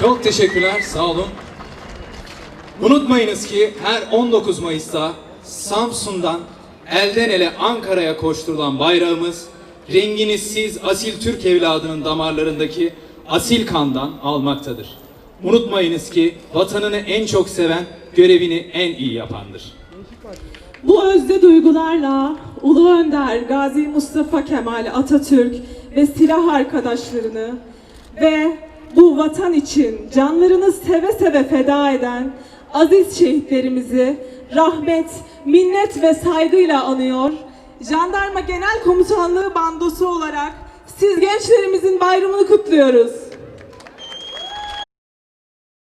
teşekkürler, sağ olun. Unutmayınız ki her 19 Mayıs'ta Samsun'dan elden ele Ankara'ya koşturulan bayrağımız rengini siz asil Türk evladının damarlarındaki asil kandan almaktadır. Unutmayınız ki vatanını en çok seven görevini en iyi yapandır. Bu özde duygularla Ulu Önder Gazi Mustafa Kemal Atatürk ve silah arkadaşlarını ve bu vatan için canlarını seve seve feda eden aziz şehitlerimizi rahmet, minnet ve saygıyla anıyor. Jandarma Genel Komutanlığı bandosu olarak siz gençlerimizin bayramını kutluyoruz.